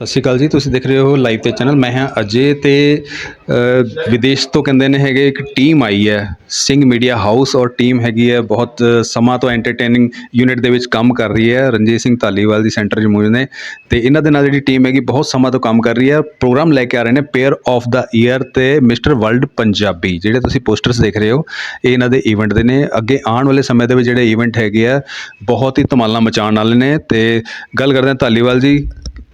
ਸਤਿ ਸ਼੍ਰੀ ਅਕਾਲ ਜੀ, ਤੁਸੀਂ ਦੇਖ ਰਹੇ ਹੋ ਲਾਈਵ ਤੇ ਚੈਨਲ। ਮੈਂ ਹਾਂ ਅਜੇ ਤੇ ਵਿਦੇਸ਼ ਤੋਂ ਕਹਿੰਦੇ ਨੇ ਹੈਗੇ ਇੱਕ ਟੀਮ ਆਈ ਹੈ, ਸਿੰਘ ਮੀਡੀਆ ਹਾਊਸ ਔਰ ਟੀਮ ਹੈਗੀ ਹੈ, ਬਹੁਤ ਸਮਾਂ ਤੋਂ ਐਂਟਰਟੇਨਿੰਗ ਯੂਨਿਟ ਦੇ ਵਿੱਚ ਕੰਮ ਕਰ ਰਹੀ ਹੈ। ਰਣਜੀਤ ਸਿੰਘ ਧਾਲੀਵਾਲ ਦੀ ਸੈਂਟਰ ਜਮੂਰ ਨੇ ਤੇ ਇਹਨਾਂ ਦੇ ਨਾਲ ਜਿਹੜੀ ਟੀਮ ਹੈਗੀ, ਬਹੁਤ ਸਮਾਂ ਤੋਂ ਕੰਮ ਕਰ ਰਹੀ ਹੈ। ਪ੍ਰੋਗਰਾਮ ਲੈ ਕੇ ਆ ਰਹੇ ਨੇ ਪੇਅਰ ਆਫ ਦਾ ਈਅਰ ਤੇ ਮਿਸਟਰ ਵਰਲਡ ਪੰਜਾਬੀ ਜਿਹੜੇ ਤੁਸੀਂ ਪੋਸਟਰਸ ਦੇਖ ਰਹੇ ਹੋ, ਇਹ ਇਹਨਾਂ ਦੇ ਇਵੈਂਟ ਦੇ ਨੇ। ਅੱਗੇ ਆਉਣ ਵਾਲੇ ਸਮੇਂ ਦੇ ਵਿੱਚ ਜਿਹੜੇ ਇਵੈਂਟ ਹੈਗੇ ਆ, ਬਹੁਤ ਹੀ ਧਮਾਲਾਂ ਮਚਾਉਣ ਵਾਲੇ ਨੇ ਤੇ ਗੱਲ ਕਰਦੇ ਹਾਂ ਧਾਲੀਵਾਲ ਜੀ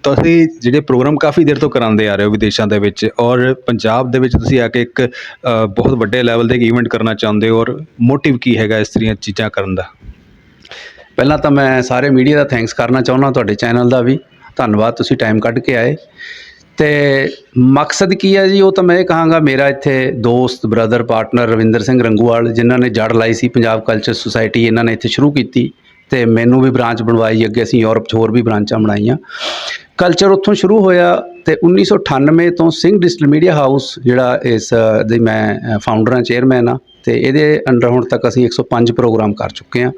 ਤੁਸੀਂ ਜਿਹੜੇ ਪ੍ਰੋਗਰਾਮ ਕਾਫੀ ਦੇਰ ਤੋਂ ਕਰਾਉਂਦੇ ਆ ਰਹੇ ਹੋ ਵਿਦੇਸ਼ਾਂ ਦੇ ਵਿੱਚ ਔਰ ਪੰਜਾਬ ਦੇ ਵਿੱਚ ਤੁਸੀਂ ਆ ਕੇ ਇੱਕ ਬਹੁਤ ਵੱਡੇ ਲੈਵਲ ਤੇ ਇੱਕ ਈਵੈਂਟ ਕਰਨਾ ਚਾਹੁੰਦੇ ਹੋ ਔਰ ਮੋਟਿਵ ਕੀ ਹੈਗਾ ਇਸ ਤਰੀਆਂ ਚੀਜ਼ਾਂ ਕਰਨ ਦਾ? ਪਹਿਲਾਂ ਤਾਂ ਮੈਂ ਸਾਰੇ ਮੀਡੀਆ ਦਾ ਥੈਂਕਸ ਕਰਨਾ ਚਾਹੁੰਦਾ ਤੁਹਾਡੇ ਚੈਨਲ ਦਾ ਵੀ। ਧੰਨਵਾਦ, ਤੁਸੀਂ ਟਾਈਮ ਕੱਢ ਕੇ ਆਏ। ਤੇ ਮਕਸਦ ਕੀ ਹੈ ਜੀ? ਉਹ ਤਾਂ ਮੈਂ ਇਹ ਕਹਾਂਗਾ, ਮੇਰਾ ਇੱਥੇ ਦੋਸਤ ਬ੍ਰਦਰ ਪਾਰਟਨਰ ਰਵਿੰਦਰ ਸਿੰਘ ਰੰਗੂਵਾਲ, ਜਿਨ੍ਹਾਂ ਨੇ ਜੜ ਲਾਈ ਸੀ ਪੰਜਾਬ ਕਲਚਰ ਸੁਸਾਇਟੀ ਇਹਨਾਂ ਨੇ ਇੱਥੇ ਸ਼ੁਰੂ ਕੀਤੀ ਤੇ ਮੈਨੂੰ ਵੀ ਬ੍ਰਾਂਚ ਬਣਵਾਈ, ਅੱਗੇ ਅਸੀਂ ਯੂਰਪ 'ਚ ਹੋਰ ਵੀ ਬ੍ਰਾਂਚਾਂ ਬਣਾਈਆਂ। ਕਲਚਰ ਉੱਥੋਂ ਸ਼ੁਰੂ ਹੋਇਆ ਤੇ 1998 ਤੋਂ ਸਿੰਘ ਡਿਜੀਟਲ ਮੀਡੀਆ ਹਾਊਸ ਜਿਹੜਾ ਇਸ ਅ, ਦੀ ਮੈਂ ਫਾਊਂਡਰ ਹਾਂ ਚੇਅਰਮੈਨ ਆ ਤੇ ਇਹਦੇ ਅੰਡਰ ਹੁਣ ਤੱਕ ਅਸੀਂ 105 ਪ੍ਰੋਗਰਾਮ ਕਰ ਚੁੱਕੇ ਹਾਂ।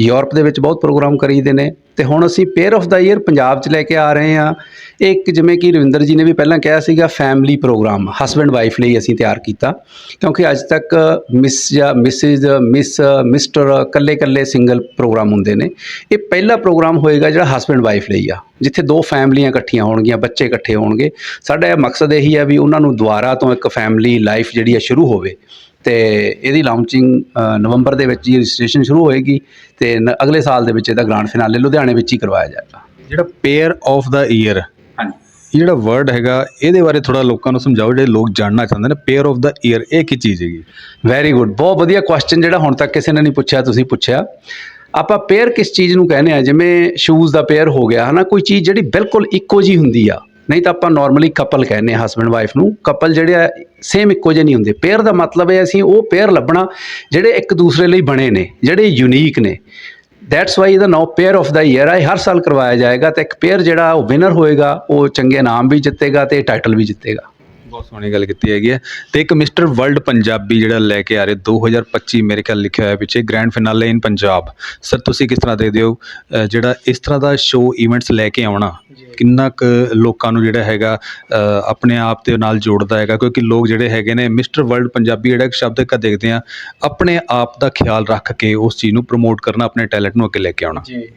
ਯੂਰਪ ਦੇ ਵਿੱਚ ਬਹੁਤ ਪ੍ਰੋਗਰਾਮ ਕਰੀਦੇ ਨੇ ਤੇ ਹੁਣ ਅਸੀਂ pair of the year Punjab 'ਚ ਲੈ ਕੇ ਆ ਰਹੇ ਹਾਂ। ਇੱਕ ਜਿਵੇਂ ਕਿ ਰਵਿੰਦਰ ਜੀ ਨੇ ਵੀ ਪਹਿਲਾਂ ਕਿਹਾ ਸੀਗਾ ਫੈਮਿਲੀ ਪ੍ਰੋਗਰਾਮ ਹਸਬੈਂਡ ਵਾਈਫ ਲਈ ਅਸੀਂ ਤਿਆਰ ਕੀਤਾ। ਕਿਉਂਕਿ ਅੱਜ ਤੱਕ ਮਿਸ ਜਾਂ ਮਿਸਿਸ ਮਿਸ ਮਿਸਟਰ ਕੱਲੇ ਕੱਲੇ ਸਿੰਗਲ ਪ੍ਰੋਗਰਾਮ ਹੁੰਦੇ ਨੇ। ਇਹ ਪਹਿਲਾ ਪ੍ਰੋਗਰਾਮ ਹੋਏਗਾ ਜਿਹੜਾ ਹਸਬੈਂਡ ਵਾਈਫ ਲਈ ਆ, ਜਿੱਥੇ ਦੋ ਫੈਮਲੀਆਂ ਇਕੱਠੀਆਂ ਹੋਣਗੀਆਂ, ਬੱਚੇ ਇਕੱਠੇ ਹੋਣਗੇ। ਸਾਡਾ ਇਹ ਮਕਸਦ ਇਹੀ ਹੈ ਵੀ ਉਹਨਾਂ ਨੂੰ ਦੁਬਾਰਾ ਤੋਂ ਇੱਕ ਫੈਮਿਲੀ ਲਾਈਫ ਜਿਹੜੀ ਆ ਸ਼ੁਰੂ ਹੋਵੇ। ਤੇ ਇਹਦੀ ਲਾਂਚਿੰਗ ਨਵੰਬਰ ਦੇ ਵਿੱਚ ਹੀ ਰਜਿਸਟ੍ਰੇਸ਼ਨ ਸ਼ੁਰੂ ਹੋਏਗੀ ਤੇ ਨ- ਅਗਲੇ ਸਾਲ ਦੇ ਵਿੱਚ ਇਹਦਾ ਗ੍ਰਾਂਡ ਫਿਨਾਲੇ ਲੁਧਿਆਣੇ ਵਿੱਚ ਹੀ ਕਰਵਾਇਆ ਜਾਏਗਾ। ਜਿਹੜਾ ਪੇਅਰ ਆਫ ਦਾ ਈਅਰ ਹਾਂਜੀ। ਇਹ ਜਿਹੜਾ ਵਰਡ ਹੈਗਾ ਇਹਦੇ ਬਾਰੇ ਥੋੜਾ ਲੋਕਾਂ ਨੂੰ ਸਮਝਾਓ ਜਿਹੜੇ ਲੋਕ ਜਾਣਨਾ ਚਾਹੁੰਦੇ ਨੇ ਪੇਅਰ ਆਫ ਦਾ ਈਅਰ ਇਹ ਕੀ ਚੀਜ਼ ਹੈਗੀ? ਵੈਰੀ ਗੁੱਡ ਬਹੁਤ ਵਧੀਆ ਕੁਐਸਚਨ ਜਿਹੜਾ ਹੁਣ ਤੱਕ ਕਿਸੇ ਨੇ ਨਹੀਂ ਪੁੱਛਿਆ ਤੁਸੀਂ ਪੁੱਛਿਆ। ਆਪਾਂ ਪੇਅਰ ਕਿਸ ਚੀਜ਼ ਨੂੰ ਕਹਿੰਦੇ ਆ? ਜਿਵੇਂ ਸ਼ੂਜ਼ ਦਾ ਪੇਅਰ ਹੋ ਗਿਆ ਹਨਾ? ਕੋਈ ਚੀਜ਼ ਜਿਹੜੀ ਬਿਲਕੁਲ ਇੱਕੋ ਜੀ ਹੁੰਦੀ ਆ। ਨਹੀਂ ਤਾਂ ਆਪਾਂ ਨਾਰਮਲੀ ਕਪਲ ਕਹਿੰਦੇ ਆ ਹਸਬੰਡ ਵਾਈਫ ਨੂੰ। ਕਪਲ ਜਿਹੜੇ ਆ ਸੇਮ ਇੱਕੋ ਜਿਹੇ ਨਹੀਂ ਹੁੰਦੇ। ਪੇਅਰ ਦਾ ਮਤਲਬ ਹੈ ਅਸੀਂ ਉਹ ਪੇਅਰ ਲੱਭਣਾ, ਜਿਹੜੇ ਇੱਕ ਦੂਸਰੇ ਲਈ ਬਣੇ ਨੇ, ਜਿਹੜੇ ਯੂਨੀਕ ਨੇ। ਦੈਟਸ ਵਾਈ ਇਹਦਾ ਨਾਮ ਪੇਅਰ ਆਫ ਦਾ ਈਅਰ ਹੈ ਹਰ ਸਾਲ ਕਰਵਾਇਆ ਜਾਏਗਾ ਤੇ ਇੱਕ ਪੇਅਰ ਜਿਹੜਾ, ਉਹ ਵਿਨਰ ਹੋਏਗਾ, ਉਹ ਚੰਗੇ ਨਾਮ ਵੀ ਜਿੱਤੇਗਾ ਤੇ ਟਾਈਟਲ ਵੀ ਜਿੱਤੇਗਾ। ਬਹੁਤ ਸੋਹਣੀ ਗੱਲ ਕੀਤੀ ਹੈਗੀ ਹੈ ਤੇ ਇੱਕ ਮਿਸਟਰ ਵਰਲਡ ਪੰਜਾਬੀ ਜਿਹੜਾ ਲੈ ਕੇ ਆ ਰਹੇ 2025 ਮੇਰੇ ਖਿਆਲ ਲਿਖਿਆ ਹੋਇਆ ਪਿੱਛੇ grand finale in Punjab sir ਤੁਸੀਂ ਕਿਸ ਤਰ੍ਹਾਂ ਦੇਖਦੇ ਹੋ? ਜਿਹੜਾ ਇਸ ਤਰ੍ਹਾਂ ਦਾ ਸ਼ੋਅ ਇਵੈਂਟਸ ਲੈ ਕੇ ਆਉਣਾ ਕਿੰਨਾ ਕੁ ਲੋਕਾਂ ਨੂੰ ਜਿਹੜਾ ਹੈਗਾ ਆਪਣੇ ਆਪ ਦੇ ਨਾਲ ਜੋੜਦਾ ਹੈਗਾ, ਕਿਉਂਕਿ ਲੋਕ ਜਿਹੜੇ ਹੈਗੇ ਨੇ ਮਿਸਟਰ ਵਰਲਡ ਪੰਜਾਬੀ ਜਿਹੜਾ ਇੱਕ ਸ਼ਬਦ ਇੱਕ ਦੇਖਦੇ ਆ ਆਪਣੇ ਆਪ ਦਾ ਖਿਆਲ ਰੱਖ ਕੇ ਉਸ ਚੀਜ਼ ਨੂੰ ਪ੍ਰਮੋਟ ਕਰਨਾ, ਆਪਣੇ ਟੈਲੈਂਟ ਨੂੰ ਅੱਗੇ ਲੈ ਕੇ ਆਉਣਾ। ਜੀ।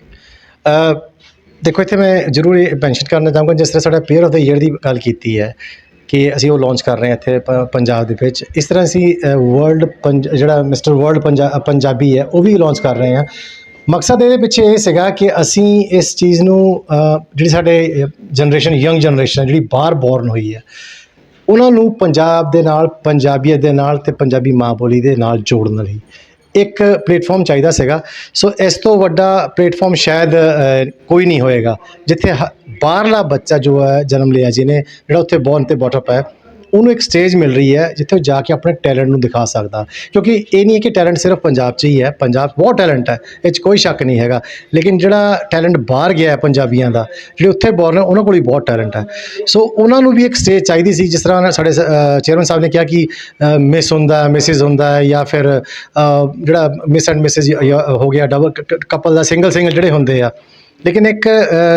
ਦੇਖੋ, ਇੱਥੇ ਮੈਂ ਜ਼ਰੂਰ ਇਹ ਮੈਂਸ਼ਨ ਕਰਨਾ ਚਾਹੂੰਗਾ, ਜਿਸ ਤਰ੍ਹਾਂ ਸਾਡਾ ਪੇਅਰ ਆਫ ਦਾ ਈਅਰ ਦੀ ਗੱਲ ਕੀਤੀ ਹੈ, ਕਿ ਅਸੀਂ ਉਹ ਲਾਂਚ ਕਰ ਰਹੇ ਹਾਂ ਇੱਥੇ ਪ- ਪੰਜਾਬ ਦੇ ਵਿੱਚ। ਇਸ ਤਰ੍ਹਾਂ ਅਸੀਂ ਵਰਲਡ ਜਿਹੜਾ ਮਿਸਟਰ ਵਰਲਡ ਪੰਜਾਬੀ ਹੈ, ਉਹ ਵੀ ਲਾਂਚ ਕਰ ਰਹੇ ਹਾਂ। ਮਕਸਦ ਇਹਦੇ ਪਿੱਛੇ ਇਹ ਸੀਗਾ ਕਿ ਅਸੀਂ ਇਸ ਚੀਜ਼ ਨੂੰ ਜਿਹੜੀ ਸਾਡੇ ਜਨਰੇਸ਼ਨ ਯੰਗ ਜਨਰੇਸ਼ਨ ਜਿਹੜੀ ਬਾਹਰ ਬੋਰਨ ਹੋਈ ਹੈ ਉਹਨਾਂ ਨੂੰ ਪੰਜਾਬ ਦੇ ਨਾਲ ਪੰਜਾਬੀਅਤ ਦੇ ਨਾਲ ਤੇ ਪੰਜਾਬੀ ਮਾਂ ਬੋਲੀ ਦੇ ਨਾਲ ਜੋੜਨ ਲਈ ਇੱਕ ਪਲੇਟਫਾਰਮ ਚਾਹੀਦਾ ਸੀਗਾ। ਸੋ ਇਸ ਤੋਂ ਵੱਡਾ ਪਲੇਟਫਾਰਮ ਸ਼ਾਇਦ ਕੋਈ ਨਹੀਂ ਹੋਏਗਾ, ਜਿੱਥੇ ਹ- ਬਾਹਰਲਾ ਬੱਚਾ ਜੋ ਹੈ ਜਨਮ ਲਿਆ ਜਿਹਨੇ, ਜਿਹੜਾ ਉੱਥੇ ਬੌਰਨ ਤੇ ਬੌਟਅਪ ਹੈ ਉਹਨੂੰ ਇੱਕ ਸਟੇਜ ਮਿਲ ਰਹੀ ਹੈ ਜਿੱਥੇ ਉਹ ਜਾ ਕੇ ਆਪਣੇ ਟੈਲੈਂਟ ਨੂੰ ਦਿਖਾ ਸਕਦਾ। ਕਿਉਂਕਿ ਇਹ ਨਹੀਂ ਹੈ ਕਿ ਟੈਲੈਂਟ ਸਿਰਫ ਪੰਜਾਬ 'ਚ ਹੀ ਹੈ, ਪੰਜਾਬ 'ਚ ਬਹੁਤ ਟੈਲੈਂਟ ਹੈ, ਇਹ 'ਚ ਕੋਈ ਸ਼ੱਕ ਨਹੀਂ ਹੈਗਾ। ਲੇਕਿਨ ਜਿਹੜਾ ਟੈਲੈਂਟ ਬਾਹਰ ਗਿਆ ਹੈ ਪੰਜਾਬੀਆਂ ਦਾ, ਜਿਹੜੇ ਉੱਥੇ ਬੋਰਨ ਉਹਨਾਂ ਕੋਲ ਵੀ ਬਹੁਤ ਟੈਲੈਂਟ ਹੈ। ਸੋ ਉਹਨਾਂ ਨੂੰ ਵੀ ਇੱਕ ਸਟੇਜ ਚਾਹੀਦੀ ਸੀ, ਜਿਸ ਤਰ੍ਹਾਂ ਸਾਡੇ ਚੇਅਰਮੈਨ ਸਾਹਿਬ ਨੇ ਕਿਹਾ ਕਿ ਮਿਸ ਹੁੰਦਾ ਮਿਸਿਸ ਹੁੰਦਾ ਹੈ ਜਾਂ ਫਿਰ ਜਿਹੜਾ ਮਿਸ ਐਂਡ ਮਿਸਿਸ ਹੋ ਗਿਆ ਡਬਲ ਕਪਲ ਦਾ ਸਿੰਗਲ ਸਿੰਗਲ ਜਿਹੜੇ ਹੁੰਦੇ ਆ। ਲੇਕਿਨ ਇੱਕ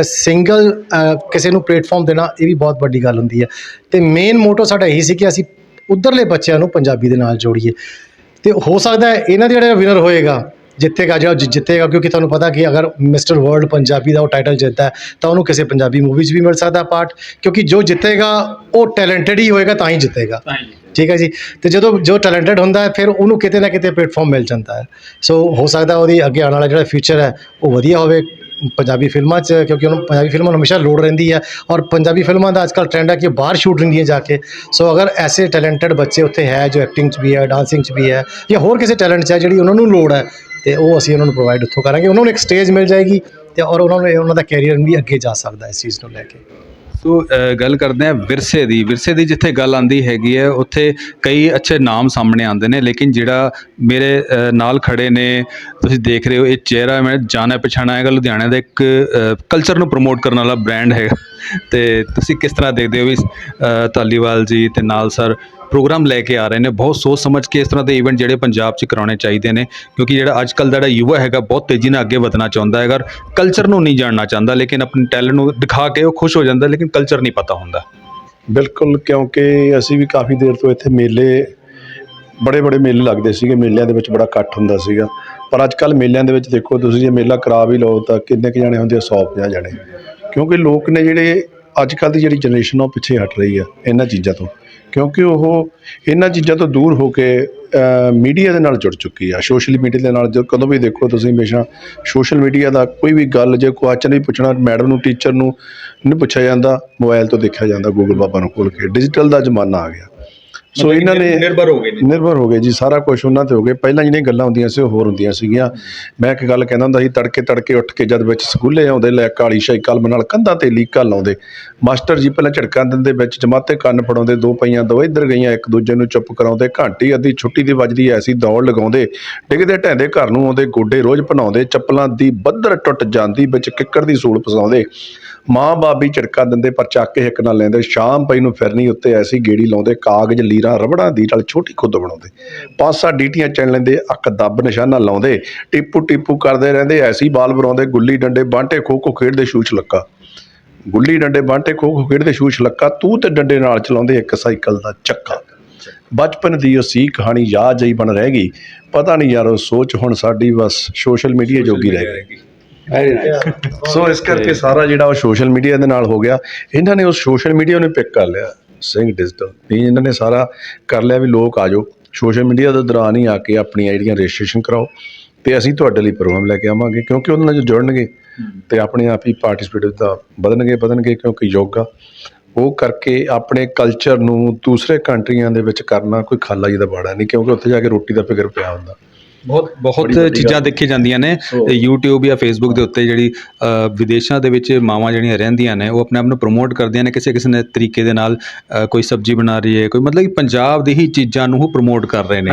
ਸਿੰਗਲ ਕਿਸੇ ਨੂੰ ਪਲੇਟਫਾਰਮ ਦੇਣਾ ਇਹ ਵੀ ਬਹੁਤ ਵੱਡੀ ਗੱਲ ਹੁੰਦੀ ਹੈ। ਤੇ ਮੇਨ ਮੋਟੋ ਸਾਡਾ ਇਹੀ ਸੀ ਕਿ ਅਸੀਂ ਉਧਰਲੇ ਬੱਚਿਆਂ ਨੂੰ ਪੰਜਾਬੀ ਦੇ ਨਾਲ ਜੋੜੀਏ। ਤੇ ਹੋ ਸਕਦਾ ਹੈ ਇਹਨਾਂ ਦਾ ਜਿਹੜਾ ਵਿਨਰ ਹੋਏਗਾ ਜਿੱਤੇਗਾ ਜਿਹੜਾ ਜਿ- ਜਿੱਤੇਗਾ ਕਿਉਂਕਿ ਤੁਹਾਨੂੰ ਪਤਾ ਕਿ ਅਗਰ ਮਿਸਟਰ ਵਰਲਡ ਪੰਜਾਬੀ ਦਾ ਉਹ ਟਾਈਟਲ ਜਿੱਤਦਾ ਤਾਂ ਉਹਨੂੰ ਕਿਸੇ ਪੰਜਾਬੀ ਮੂਵੀ 'ਚ ਵੀ ਮਿਲ ਸਕਦਾ ਪਾਰਟ ਕਿਉਂਕਿ ਜੋ ਜਿੱਤੇਗਾ ਉਹ ਟੈਲੈਂਟਡ ਹੀ ਹੋਏਗਾ ਤਾਂ ਹੀ ਜਿੱਤੇਗਾ। ਠੀਕ ਹੈ ਜੀ? ਤੇ ਜਦੋਂ ਜੋ ਟੈਲੈਂਟਡ ਹੁੰਦਾ ਹੈ ਫਿਰ ਉਹਨੂੰ ਕਿਤੇ ਨਾ ਕਿਤੇ ਪਲੇਟਫਾਰਮ ਮਿਲ ਜਾਂਦਾ ਹੈ। ਸੋ ਹੋ ਸਕਦਾ ਉਹਦੀ ਅੱਗੇ ਆਉਣ ਵਾਲਾ ਜਿਹੜਾ ਫਿਊਚਰ ਹੈ ਉਹ ਵਧੀਆ ਹੋਵੇ। ਪੰਜਾਬੀ ਫਿਲਮਾਂ 'ਚ, ਕਿਉਂਕਿ ਉਹਨੂੰ ਪੰਜਾਬੀ ਫਿਲਮਾਂ ਨੂੰ ਹਮੇਸ਼ਾ ਲੋੜ ਰਹਿੰਦੀ ਹੈ ਔਰ ਪੰਜਾਬੀ ਫਿਲਮਾਂ ਦਾ ਅੱਜਕੱਲ ਟ੍ਰੈਂਡ ਹੈ ਕਿ ਉਹ ਬਾਹਰ ਸ਼ੂਟ ਰਹਿੰਦੀਆਂ ਜਾ ਕੇ। ਸੋ ਅਗਰ ਐਸੇ ਟੈਲੈਂਟਡ ਬੱਚੇ ਉੱਥੇ ਹੈ ਜੋ ਐਕਟਿੰਗ 'ਚ ਵੀ ਹੈ ਡਾਂਸਿੰਗ 'ਚ ਵੀ ਹੈ ਜਾਂ ਹੋਰ ਕਿਸੇ ਟੈਲੈਂਟ 'ਚ ਹੈ ਜਿਹੜੀ ਉਹਨਾਂ ਨੂੰ ਲੋੜ ਹੈ, ਤੇ ਉਹ ਅਸੀਂ ਉਹਨਾਂ ਨੂੰ ਪ੍ਰੋਵਾਈਡ ਉੱਥੋਂ ਕਰਾਂਗੇ। ਉਹਨਾਂ ਨੂੰ ਇੱਕ ਸਟੇਜ ਮਿਲ ਜਾਏਗੀ ਤੇ ਔਰ ਉਹਨਾਂ ਨੂੰ ਉਹਨਾਂ ਦਾ ਕੈਰੀਅਰ ਵੀ ਅੱਗੇ ਜਾ ਸਕਦਾ ਇਸ ਚੀਜ਼ ਨੂੰ ਲੈ ਕੇ। ਸੋ ਗੱਲ ਕਰਦੇ ਹਾਂ ਵਿਰਸੇ ਦੀ। ਵਿਰਸੇ ਦੀ ਜਿੱਥੇ ਗੱਲ ਆਉਂਦੀ ਹੈਗੀ ਹੈ, ਉੱਥੇ ਕਈ ਅੱਛੇ ਨਾਮ ਸਾਹਮਣੇ ਆਉਂਦੇ ਨੇ, ਲੇਕਿਨ ਜਿਹੜਾ ਮੇਰੇ ਨਾਲ ਖੜ੍ਹੇ ਨੇ, ਤੁਸੀਂ ਦੇਖ ਰਹੇ ਹੋ, ਇਹ ਚਿਹਰਾ ਮੈਂ ਜਾਣਿਆ ਪਛਾਣਿਆ ਹੈਗਾ। ਲੁਧਿਆਣੇ ਦਾ ਇੱਕ ਕਲਚਰ ਨੂੰ ਪ੍ਰਮੋਟ ਕਰਨ ਵਾਲਾ ਬ੍ਰਾਂਡ ਹੈਗਾ। ਅਤੇ ਤੁਸੀਂ ਕਿਸ ਤਰ੍ਹਾਂ ਦੇਖਦੇ ਹੋ ਵੀ ਧਾਲੀਵਾਲ ਜੀ ਅਤੇ ਨਾਲ ਸਰ ਪ੍ਰੋਗਰਾਮ ਲੈ ਕੇ ਆ ਰਹੇ ਨੇ। ਬਹੁਤ ਸੋਚ ਸਮਝ ਕੇ ਇਸ ਤਰ੍ਹਾਂ ਦੇ ਇਵੈਂਟ ਜਿਹੜੇ ਪੰਜਾਬ 'ਚ ਕਰਾਉਣੇ ਚਾਹੀਦੇ ਨੇ, ਕਿਉਂਕਿ ਜਿਹੜਾ ਅੱਜ ਕੱਲ੍ਹ ਦਾ ਜਿਹੜਾ ਯੁਵਾ ਹੈਗਾ, ਬਹੁਤ ਤੇਜ਼ੀ ਨਾਲ ਅੱਗੇ ਵਧਣਾ ਚਾਹੁੰਦਾ ਹੈਗਾ ਕਲਚਰ ਨੂੰ ਨਹੀਂ ਜਾਣਨਾ ਚਾਹੁੰਦਾ, ਲੇਕਿਨ ਆਪਣੇ ਟੈਲੈਂਟ ਨੂੰ ਦਿਖਾ ਕੇ ਉਹ ਖੁਸ਼ ਹੋ ਜਾਂਦਾ, ਲੇਕਿਨ ਕਲਚਰ ਨਹੀਂ ਪਤਾ ਹੁੰਦਾ। ਬਿਲਕੁਲ, ਕਿਉਂਕਿ ਅਸੀਂ ਵੀ ਕਾਫੀ ਦੇਰ ਤੋਂ ਇੱਥੇ ਮੇਲੇ, ਬੜੇ ਬੜੇ ਮੇਲੇ ਲੱਗਦੇ ਸੀਗੇ, ਮੇਲਿਆਂ ਦੇ ਵਿੱਚ ਬੜਾ ਇਕੱਠ ਹੁੰਦਾ ਸੀਗਾ। ਪਰ ਅੱਜ ਕੱਲ ਮੇਲਿਆਂ ਦੇ ਵਿੱਚ ਦੇਖੋ, ਤੁਸੀਂ ਜੇ ਮੇਲਾ ਕਰਾ ਵੀ ਲਓ ਤਾਂ ਕਿੰਨੇ ਕੁ ਜਾਣੇ ਹੁੰਦੇ ਆ 150 ਜਾਣੇ। ਕਿਉਂਕਿ ਲੋਕ ਨੇ ਜਿਹੜੇ ਅੱਜ ਕੱਲ ਦੀ ਜਿਹੜੀ ਜਨਰੇਸ਼ਨ ਉਹ ਪਿੱਛੇ ਹਟ ਰਹੀ ਆ, ਇਹਨਾਂ ਚੀਜ਼ਾਂ ਤੋਂ। ਕਿਉਂਕਿ ਉਹ ਇਹਨਾਂ ਚੀਜ਼ਾਂ ਤੋਂ ਦੂਰ ਹੋ ਕੇ ਮੀਡੀਆ ਦੇ ਨਾਲ ਜੁੜ ਚੁੱਕੀ ਆ। ਸੋਸ਼ਲ ਮੀਡੀਆ ਦੇ ਨਾਲ ਜਦੋਂ ਕਦੋਂ ਵੀ ਦੇਖੋ ਤੁਸੀਂ ਹਮੇਸ਼ਾ ਸੋਸ਼ਲ ਮੀਡੀਆ ਦਾ ਕੋਈ ਵੀ ਗੱਲ ਜੇ ਕੁਐਸਚਨ ਵੀ ਪੁੱਛਣਾ ਮੈਡਮ ਨੂੰ ਟੀਚਰ ਨੂੰ ਨਹੀਂ ਪੁੱਛਿਆ ਜਾਂਦਾ ਮੋਬਾਈਲ ਤੋਂ ਦੇਖਿਆ ਜਾਂਦਾ ਗੂਗਲ ਬਾਬਾ ਨੂੰ ਖੋਲ ਕੇ। ਡਿਜੀਟਲ ਦਾ ਜ਼ਮਾਨਾ ਆ ਗਿਆ। ਸੋ ਇਹਨਾਂ ਨੇ ਨਿਰਭਰ ਹੋ ਗਏ ਨੇ। ਨਿਰਭਰ ਹੋ ਗਏ ਜੀ ਸਾਰਾ ਕੁਝ ਉਹਨਾਂ ਤੇ ਹੋ ਗਏ। ਪਹਿਲਾਂ ਜਿਹੜੀਆਂ ਗੱਲਾਂ ਹੁੰਦੀਆਂ ਸੀ ਉਹ ਹੋਰ ਹੁੰਦੀਆਂ ਸੀਗੀਆਂ। ਮੈਂ ਇੱਕ ਗੱਲ ਕਹਿੰਦਾ ਹੁੰਦਾ ਸੀ ਤੜਕੇ ਤੜਕੇ ਉੱਠ ਕੇ ਜਦ ਵਿੱਚ ਸਕੂਲੇ ਆਉਂਦੇ ਲੈ ਕਾਲੀ ਸ਼ਾਹੀ ਕਲਮ ਨਾਲ ਕੰਧਾਂ ਤੇ ਲੀਕਾਂ ਲਾਉਂਦੇ। ਮਾਸਟਰ ਜੀ ਪਹਿਲਾਂ ਝਟਕਾਂ ਦਿੰਦੇ ਵਿੱਚ ਜਮਾਤੇ ਕੰਨ ਫੜਾਉਂਦੇ ਦੋ ਪਈਆਂ ਦੋ ਇੱਧਰ ਗਈਆਂ ਇੱਕ ਦੂਜੇ ਨੂੰ ਚੁੱਪ ਕਰਾਉਂਦੇ। ਘੰਟੀ ਅੱਧੀ ਛੁੱਟੀ ਦੀ ਵੱਜਦੀ ਐਸੀ ਦੌੜ ਲਗਾਉਂਦੇ। ਡਿੱਗਦੇ ਢਹਿੰਦੇ ਘਰ ਨੂੰ ਆਉਂਦੇ ਗੋਡੇ ਰੋਜ਼ ਭਨਾਉਂਦੇ ਚੱਪਲਾਂ ਦੀ ਬੱਦਰ ਟੁੱਟ ਜਾਂਦੀ ਵਿੱਚ ਕਿੱਕਰ ਦੀ ਸੂਲ ਫਸਾਉਂਦੇ ਮਾਂ ਬਾਬੀ ਝਟਕਾ ਦਿੰਦੇ ਪਰ ਚੱਕ ਕੇ ਹਿੱਕ ਨਾਲ ਲੈਂਦੇ। ਸ਼ਾਮ ਪਈ ਨੂੰ ਫਿਰਨੀ ਉੱਤੇ ਐਸੀ ਗੇੜੀ ਲਾਉਂਦੇ ਕਾਗਜ਼ ਲੀਰਾਂ ਰਬੜਾਂ ਦੀ ਨਾਲ ਛੋਟੀ ਖੁੱਦ ਬਣਾਉਂਦੇ। ਪਾਸਾ ਡੀਟੀਆਂ ਚੈਨ ਲੈਂਦੇ ਅੱਖ ਦੱਬ ਨਿਸ਼ਾਨਾ ਲਾਉਂਦੇ ਟਿੱਪੂ ਟਿੱਪੂ ਕਰਦੇ ਰਹਿੰਦੇ ਐਸੀ ਬਾਲ ਬਣਾਉਂਦੇ ਗੁੱਲੀ ਡੰਡੇ ਬਾਂਟੇ ਖੋ ਖੋ ਖੇਡਦੇ ਛੂਛ ਲੱਕਾ। ਗੁੱਲੀ ਡੰਡੇ ਬਾਂਟੇ ਖੋ ਖੋ ਖੇਡਦੇ ਛੂਛ ਲੱਕਾ ਤੂੰ ਤੇ ਡੰਡੇ ਨਾਲ ਚਲਾਉਂਦੇ ਇੱਕ ਸਾਈਕਲ ਦਾ ਚੱਕਾ। ਬਚਪਨ ਦੀ ਉਹ ਸੀ ਕਹਾਣੀ ਯਾਦ ਜਈ ਬਣ ਰਹਿ ਗਈ। ਪਤਾ ਨਹੀਂ ਯਾਰ ਉਹ ਸੋਚ ਹੁਣ ਸਾਡੀ ਬਸ ਸੋਸ਼ਲ ਮੀਡੀਆ ਜੋਗੀ ਰਹਿ ਗਈ। ਵੈਰੀ ਨਾਈਸ ਸੋ ਇਸ ਕਰਕੇ ਸਾਰਾ ਜਿਹੜਾ ਉਹ ਸੋਸ਼ਲ ਮੀਡੀਆ ਦੇ ਨਾਲ ਹੋ ਗਿਆ ਇਹਨਾਂ ਨੇ ਉਸ ਸੋਸ਼ਲ ਮੀਡੀਆ ਨੂੰ ਪਿਕ ਕਰ ਲਿਆ ਸਿੰਘ ਡਿਜੀਟਲ ਵੀ ਇਹਨਾਂ ਨੇ ਸਾਰਾ ਕਰ ਲਿਆ ਵੀ ਲੋਕ ਆ ਜਾਓ ਸੋਸ਼ਲ ਮੀਡੀਆ ਦੇ ਦੌਰਾਨ ਹੀ ਆ ਕੇ ਆਪਣੀਆਂ ਜਿਹੜੀਆਂ ਰਜਿਸਟ੍ਰੇਸ਼ਨ ਕਰਾਓ ਤੇ ਅਸੀਂ ਤੁਹਾਡੇ ਲਈ ਪ੍ਰੋਗਰਾਮ ਲੈ ਕੇ ਆਵਾਂਗੇ ਕਿਉਂਕਿ ਉਹਨਾਂ ਨਾਲ ਜੁੜਨਗੇ ਤੇ ਆਪਣੇ ਆਪ ਹੀ ਪਾਰਟਿਸਿਪੇਟ ਦਾ ਵਧਣਗੇ ਵਧਣਗੇ ਕਿਉਂਕਿ ਯੋਗਾ ਉਹ ਕਰਕੇ ਆਪਣੇ ਕਲਚਰ ਨੂੰ ਦੂਸਰੇ ਕੰਟਰੀਆਂ ਦੇ ਵਿੱਚ ਕਰਨਾ ਕੋਈ ਖਾਲਾ ਜੀ ਦਾ ਬਾੜਾ ਨਹੀਂ ਕਿਉਂਕਿ ਉੱਥੇ ਜਾ ਕੇ ਰੋਟੀ ਦਾ ਫਿਕਰ ਪਿਆ ਹੁੰਦਾ। ਬਹੁਤ ਬਹੁਤ ਚੀਜ਼ਾਂ। ਦੇਖੀ ਜਾਂਦੀਆਂ ਨੇ। YouTube ਜਾਂ Facebook ਦੇ ਉੱਤੇ ਜਿਹੜੀ ਵਿਦੇਸ਼ਾਂ ਦੇ ਵਿੱਚ ਮਾਵਾਂ ਜਿਹੜੀਆਂ ਰਹਿੰਦੀਆਂ ਨੇ ਉਹ ਆਪਣੇ ਆਪ ਨੂੰ ਪ੍ਰਮੋਟ ਕਰਦੀਆਂ ਨੇ ਕਿਸੇ ਕਿਸੇ ਨੇ ਤਰੀਕੇ ਦੇ ਨਾਲ ਕੋਈ ਸਬਜ਼ੀ ਬਣਾ ਰਹੀ ਹੈ ਕੋਈ ਮਤਲਬ ਕਿ ਪੰਜਾਬ ਦੀ ਹੀ ਚੀਜ਼ਾਂ ਨੂੰ ਉਹ ਪ੍ਰਮੋਟ ਕਰ ਰਹੇ ਨੇ।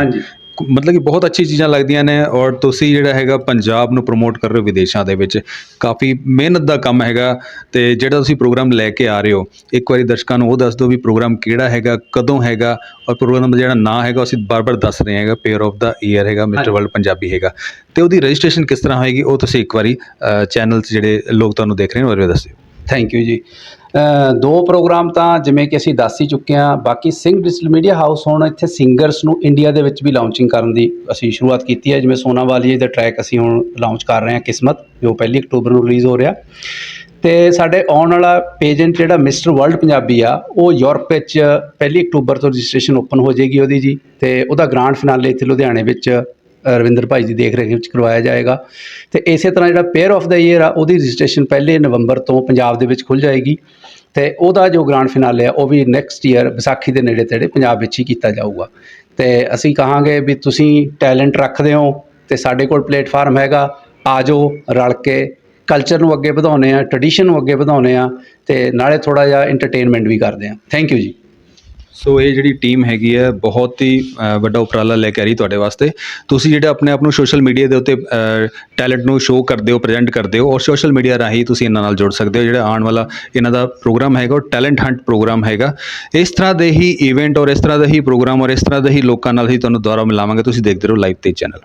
ਮਤਲਬ ਕਿ ਬਹੁਤ ਅੱਛੀ ਚੀਜ਼ਾਂ ਲੱਗਦੀਆਂ ਨੇ ਔਰ ਤੁਸੀਂ ਜਿਹੜਾ ਹੈਗਾ ਪੰਜਾਬ ਨੂੰ ਪ੍ਰਮੋਟ ਕਰ ਰਹੇ ਹੋ ਵਿਦੇਸ਼ਾਂ ਦੇ ਵਿੱਚ ਕਾਫੀ ਮਿਹਨਤ ਦਾ ਕੰਮ ਹੈਗਾ ਤੇ ਜਿਹੜਾ ਤੁਸੀਂ ਪ੍ਰੋਗਰਾਮ ਲੈ ਕੇ ਆ ਰਹੇ ਹੋ ਇੱਕ ਵਾਰੀ ਦਰਸ਼ਕਾਂ ਨੂੰ ਉਹ ਦੱਸ ਦਿਓ ਵੀ ਪ੍ਰੋਗਰਾਮ ਕਿਹੜਾ ਹੈਗਾ ਕਦੋਂ ਹੈਗਾ ਔਰ ਪ੍ਰੋਗਰਾਮ ਦਾ ਜਿਹੜਾ ਨਾਂ ਹੈਗਾ ਅਸੀਂ ਬਾਰ-ਬਾਰ ਦੱਸ ਰਹੇ ਹੈਗਾ ਪੇਅਰ ਆਫ ਦਾ ਈਅਰ ਹੈਗਾ ਮਿਸਟਰ ਵਰਲਡ ਪੰਜਾਬੀ ਹੈਗਾ ਤੇ ਉਹਦੀ ਰਜਿਸਟ੍ਰੇਸ਼ਨ ਕਿਸ ਤਰ੍ਹਾਂ ਹੋਏਗੀ ਉਹ ਤੁਸੀਂ ਇੱਕ ਵਾਰੀ ਚੈਨਲ 'ਚ ਜਿਹੜੇ ਲੋਕ ਤੁਹਾਨੂੰ ਦੇਖ ਰਹੇ ਨੇ ਉਹਦੇ ਦੱਸਿਓ। ਥੈਂਕ ਯੂ ਜੀ। ਦੋ ਪ੍ਰੋਗਰਾਮ ਤਾਂ ਜਿਵੇਂ ਕਿ ਅਸੀਂ ਦੱਸ ਹੀ ਚੁੱਕੇ ਹਾਂ, ਬਾਕੀ ਸਿੰਘ ਡਿਜੀਟਲ ਮੀਡੀਆ ਹਾਊਸ ਹੁਣ ਇੱਥੇ ਸਿੰਗਰਸ ਨੂੰ ਇੰਡੀਆ ਦੇ ਵਿੱਚ ਵੀ ਲਾਂਚਿੰਗ ਕਰਨ ਦੀ ਅਸੀਂ ਸ਼ੁਰੂਆਤ ਕੀਤੀ ਹੈ, ਜਿਵੇਂ ਸੋਨਾ ਵਾਲੀਏ ਦਾ ਟਰੈਕ ਅਸੀਂ ਹੁਣ ਲਾਂਚ ਕਰ ਰਹੇ ਹਾਂ ਕਿਸਮਤ, ਜੋ ਪਹਿਲੀ ਅਕਤੂਬਰ ਨੂੰ ਰਿਲੀਜ਼ ਹੋ ਰਿਹਾ। ਤੇ ਸਾਡੇ ਆਉਣ ਵਾਲਾ ਪੇਜੈਂਟ ਜਿਹੜਾ ਮਿਸਟਰ ਵਰਲਡ ਪੰਜਾਬੀ ਆ, ਉਹ ਯੂਰਪ ਵਿੱਚ ਪਹਿਲੀ ਅਕਤੂਬਰ ਤੋਂ ਰਜਿਸਟ੍ਰੇਸ਼ਨ ਓਪਨ ਹੋ ਜਾਏਗੀ ਉਹਦੀ ਜੀ, ਤੇ ਉਹਦਾ ਗ੍ਰਾਂਡ ਫਿਨਾਲੇ ਇੱਥੇ ਲੁਧਿਆਣੇ ਵਿੱਚ ਰਵਿੰਦਰ ਭਾਈ ਦੀ ਦੇਖ ਰੇਖ ਵਿੱਚ ਕਰਵਾਇਆ ਜਾਏਗਾ। ਤੇ ਇਸੇ ਤਰ੍ਹਾਂ ਜਿਹੜਾ ਪੇਅਰ ਆਫ ਦਾ ਈਅਰ ਆ, ਉਹਦੀ ਰਜਿਸਟ੍ਰੇਸ਼ਨ ਪਹਿਲੇ ਨਵੰਬਰ ਤੋਂ ਪੰਜਾਬ ਦੇ ਵਿੱਚ ਖੁੱਲ ਜਾਏਗੀ। ਤੇ ਉਹਦਾ ਜੋ ਗ੍ਰਾਂਡ ਫਿਨਾਲੇ ਆ, ਉਹ ਵੀ ਨੈਕਸਟ ਈਅਰ ਵਿਸਾਖੀ ਦੇ ਨੇੜੇ ਤੇੜੇ ਪੰਜਾਬ ਵਿੱਚ ਹੀ ਕੀਤਾ ਜਾਊਗਾ। ਤੇ ਅਸੀਂ ਕਹਾਂਗੇ ਵੀ ਤੁਸੀਂ ਟੈਲੈਂਟ ਰੱਖਦੇ ਹੋ ਤੇ ਸਾਡੇ ਕੋਲ ਪਲੇਟਫਾਰਮ ਹੈਗਾ, ਆ ਜਾਓ, ਰਲ ਕੇ ਕਲਚਰ ਨੂੰ ਅੱਗੇ ਵਧਾਉਂਦੇ ਆ ਟ੍ਰੈਡੀਸ਼ਨ ਨੂੰ ਅੱਗੇ ਵਧਾਉਂਦੇ ਆ ਤੇ ਨਾਲੇ ਥੋੜਾ ਜਿਹਾ ਐਂਟਰਟੇਨਮੈਂਟ ਵੀ ਕਰਦੇ ਆ ਥੈਂਕ ਯੂ ਜੀ। ਸੋ ਇਹ ਜਿਹੜੀ ਟੀਮ ਹੈਗੀ ਹੈ, ਬਹੁਤ ਹੀ ਵੱਡਾ ਉਪਰਾਲਾ ਲੈ ਕੇ ਆ ਰਹੀ ਤੁਹਾਡੇ ਵਾਸਤੇ। ਤੁਸੀਂ ਜਿਹੜੇ ਆਪਣੇ ਆਪ ਨੂੰ ਸੋਸ਼ਲ ਮੀਡੀਆ ਦੇ ਉੱਤੇ ਟੈਲੈਂਟ ਨੂੰ ਸ਼ੋਅ ਕਰਦੇ ਹੋ ਪ੍ਰੈਜ਼ੈਂਟ ਕਰਦੇ ਹੋ, ਔਰ ਸੋਸ਼ਲ ਮੀਡੀਆ ਰਾਹੀਂ ਤੁਸੀਂ ਇਹਨਾਂ ਨਾਲ ਜੁੜ ਸਕਦੇ ਹੋ, ਜਿਹੜਾ ਆਉਣ ਵਾਲਾ ਇਹਨਾਂ ਦਾ ਪ੍ਰੋਗਰਾਮ ਹੈਗਾ, ਉਹ ਟੈਲੈਂਟ ਹੰਟ ਪ੍ਰੋਗਰਾਮ ਹੈਗਾ। ਇਸ ਤਰ੍ਹਾਂ ਦੇ ਹੀ ਇਵੈਂਟ ਔਰ ਇਸ ਤਰ੍ਹਾਂ ਦੇ ਹੀ ਪ੍ਰੋਗਰਾਮ ਔਰ ਇਸ ਤਰ੍ਹਾਂ ਦੇ ਹੀ ਲੋਕਾਂ ਨਾਲ ਹੀ ਤੁਹਾਨੂੰ ਦੁਆਰਾ ਮਿਲਾਵਾਂਗੇ। ਤੁਸੀਂ ਦੇਖਦੇ ਰਹੋ ਲਾਈਵ ਤੇ ਚੈਨਲ